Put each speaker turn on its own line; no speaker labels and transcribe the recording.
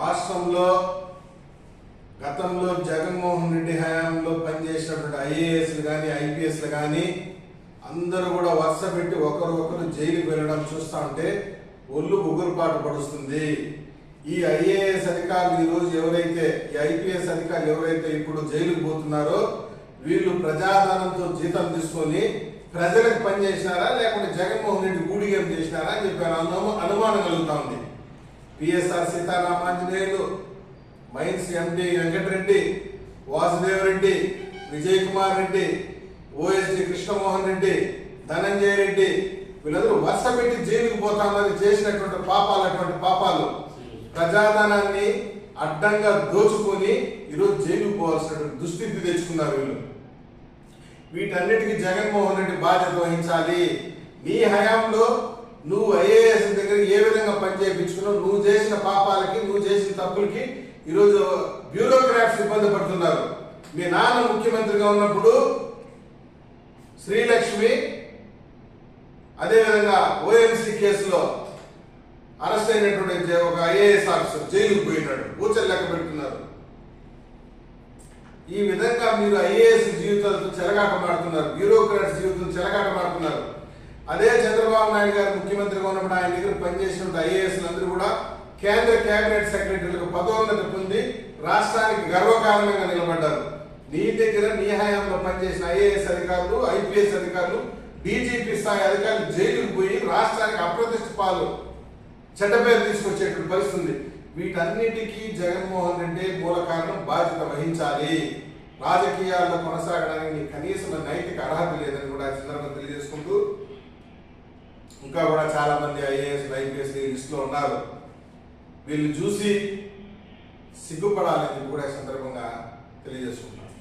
రాష్ట్రంలో గతంలో జగన్మోహన్ రెడ్డి హయాంలో పనిచేసినటువంటి ఐఏఎస్లు కానీ ఐపీఎస్లు కానీ అందరూ కూడా వరుస పెట్టి ఒకరు జైలుకు జైలుకి వెళ్ళడం చూస్తా ఉంటే ఒళ్ళు ఉగురుపాటు పడుస్తుంది. ఈ ఐఏఎస్ అధికారులు ఈరోజు ఎవరైతే ఈ ఐపీఎస్ అధికారులు ఎవరైతే ఇప్పుడు జైలుకు పోతున్నారో వీళ్ళు ప్రజాధనంతో జీతం తీసుకొని ప్రజలకు పనిచేసినారా? లేకుంటే జగన్మోహన్ రెడ్డి గూడిగేం చేసినారా అని చెప్పి అనుమానం కలుగుతా ఉంది. PSR Seetharamanjaneyulu mines MD Venkatareddy Vasudevareddy Vijay Kumar Reddy OSD Krishnamohan Reddy Dhananjaya Reddy వీళ్ళందరూ వరుస పెట్టి జైలుకు పోతామని చేసినటువంటి పాపాలు అటువంటి పాపాలు ప్రజాధనాన్ని అడ్డంగా దోచుకొని ఈరోజు జైలుకు పోవాల్సినటువంటి దుస్థితి తెచ్చుకున్నారు వీళ్ళు. వీటన్నిటికీ జగన్మోహన్ రెడ్డి బాధ్యత వహించాలి. నీ హయాంలో నువ్వు ఐఏఎస్ దగ్గర ఏ విధంగా పనిచేయించుకున్నావు నువ్వు చేసిన పాపాలకి నువ్వు చేసిన తప్పులకి ఈరోజు బ్యూరోక్రాట్స్ ఇబ్బంది పడుతున్నారు. మీ నాన్న ముఖ్యమంత్రిగా ఉన్నప్పుడు శ్రీలక్ష్మి అదేవిధంగా ఓఎంసీ కేసులో అరెస్ట్ అయినటువంటి ఒక ఐఏఎస్ ఆఫీసర్ జైలుకు పోయినాడు. ఊచలు లెక్క పెడుతున్నారు. ఈ విధంగా మీరు ఐఏఎస్ జీవితాలతో చెలగాటమాడుతున్నారు బ్యూరోక్రాట్స్ జీవితం చెలగాటమాడుతున్నారు అదే చంద్రబాబు నాయుడు గారు ముఖ్యమంత్రిగా ఉన్నప్పుడు ఆయన దగ్గర పనిచేసిన ఐఏఎస్లందరూ కూడా కేంద్ర కేబినెట్ సెక్రటరీలకు పదోన్నతి పొంది రాష్ట్రానికి గర్వకారణంగా నిలబడ్డారు. నీ దగ్గర నీ హయాంలో పనిచేసిన ఐఏఎస్ అధికారులు ఐపీఎస్ అధికారులు డీజీపీ స్థాయి అధికారులు జైలుకు పోయి రాష్ట్రానికి అప్రతిష్ట పాలు చెడ్డ పేరు తీసుకొచ్చేటువంటి పరిస్థితుంది. వీటన్నిటికీ జగన్మోహన్ రెడ్డి మూల కారణం బాధ్యత వహించాలి. రాజకీయాల్లో కొనసాగడానికి కనీసం నైతిక అర్హత లేదని కూడా ఈ తెలియజేసుకుంటూ ఇంకా కూడా చాలామంది ఐఏఎస్ ఐపీఎస్ లిస్టులో ఉన్నారు. వీళ్ళు చూసి సిగ్గుపడాలని కూడా సందర్భంగా తెలియజేసుకుంటున్నారు